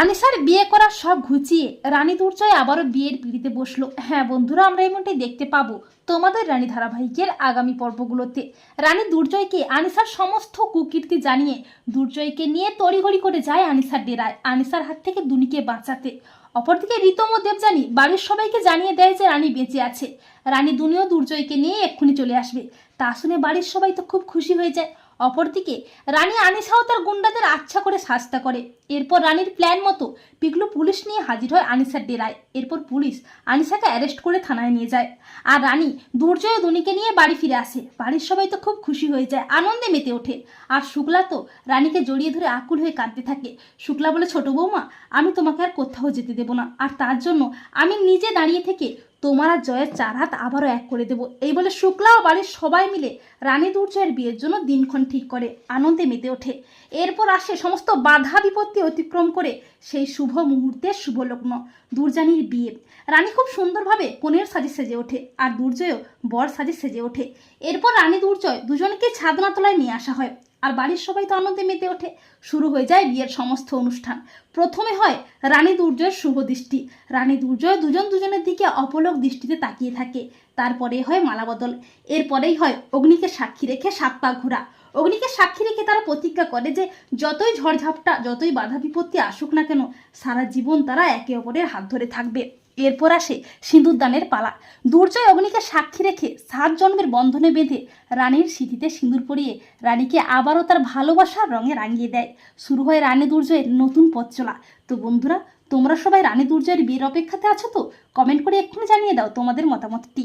আনিসার বিয়ে করা সব ঘুচিয়ে রানী দুর্জয় আবারও বিয়ের পিড়িতে বসল। হ্যাঁ বন্ধুরা, আমরা এমনটাই দেখতে পাবো তোমাদের রানী ধারাবাহিকের আগামী পর্বগুলোতে। রানী দুর্জয়কে আনিসার সমস্ত কুকীর্তি জানিয়ে দুর্জয়কে নিয়ে তড়িঘড়ি করে যায় আনিসার ডেরায়, আনিসার হাত থেকে দুনিকে বাঁচাতে। অপরদিকে রিতম দেবজানি বাড়ির সবাইকে জানিয়ে দেয় যে রানী বেঁচে আছে। রানী দুনিও দুর্জয়কে নিয়ে এক্ষুনি চলে আসবে। তা শুনে বাড়ির সবাই তো খুব খুশি হয়ে যায়। অপরদিকে, রানী আনিসাও তার গুন্ডাদের আচ্ছা করে শাস্তা করে। এরপর রানীর প্ল্যান মতো পিগলু পুলিশ নিয়ে হাজির হয় আনিসার ডেরায়। এরপর পুলিশ আনিসাকে অ্যারেস্ট করে থানায় নিয়ে যায়। আর রানী দুর্জয় দুনিকে নিয়ে বাড়ি ফিরে আসে। বাড়ির সবাই তো খুব খুশি হয়ে যায়, আনন্দে মেতে ওঠে। আর শুক্লা তো রানীকে জড়িয়ে ধরে আকুল হয়ে কাঁদতে থাকে। শুক্লা বলে, ছোট বৌমা, আমি তোমাকে আর কোথাও যেতে দেবো না। আর তার জন্য আমি নিজে দাঁড়িয়ে থেকে তোমার আর জয়ের চার হাত আবারও এক করে দেবো। এই বলে শুক্লা ও বাড়ির সবাই মিলে রানী দুর্জয়ের বিয়ের জন্য দিনক্ষণ ঠিক করে, আনন্দে মেতে ওঠে। এরপর আসে সমস্ত বাধা বিপত্তি অতিক্রম করে সেই শুভ মুহূর্তের শুভ লগ্ন দুর্জানির বিয়ে। রানী খুব সুন্দরভাবে কনের সাজে সেজে ওঠে আর দুর্জয়ও বর সাজে সেজে ওঠে। এরপর রানী দুর্জয় দুজনকে ছাদনা তলায় নিয়ে আসা হয়। আর বাড়ির সবাই তো আনন্দে মেতে ওঠে। শুরু হয়ে যায় বিয়ের সমস্ত অনুষ্ঠান। প্রথমে হয় রানী দুর্জয়ের শুভ দৃষ্টি। রানী দুর্জয় দুজন দুজনের দিকে অপলক দৃষ্টিতে তাকিয়ে থাকে। তারপরে হয় মালাবদল এরপরেই হয় অগ্নিকে সাক্ষী রেখে সাপ্পা ঘোরা। অগ্নিকে সাক্ষী রেখে তারা প্রতিজ্ঞা করে যে, যতই ঝড়ঝাপটা, যতই বাধা বিপত্তি আসুক না কেন, সারা জীবন তারা একে অপরের হাত ধরে থাকবে। এরপর আসে সিঁদুরদানের পালা। দুর্জয় অগ্নিকে সাক্ষী রেখে সাত জন্মের বন্ধনে বেঁধে রানীর স্মৃতিতে সিঁদুর পরিয়ে রানীকে আবারও তার ভালোবাসার রঙে রাঙিয়ে দেয়। শুরু হয় রানী দুর্জয়ের নতুন পথ চলা। তো বন্ধুরা, তোমরা সবাই রানী দুর্জয়ের বিয়ের অপেক্ষাতে আছো তো? কমেন্ট করে এক্ষুনি জানিয়ে দাও তোমাদের মতামতটি।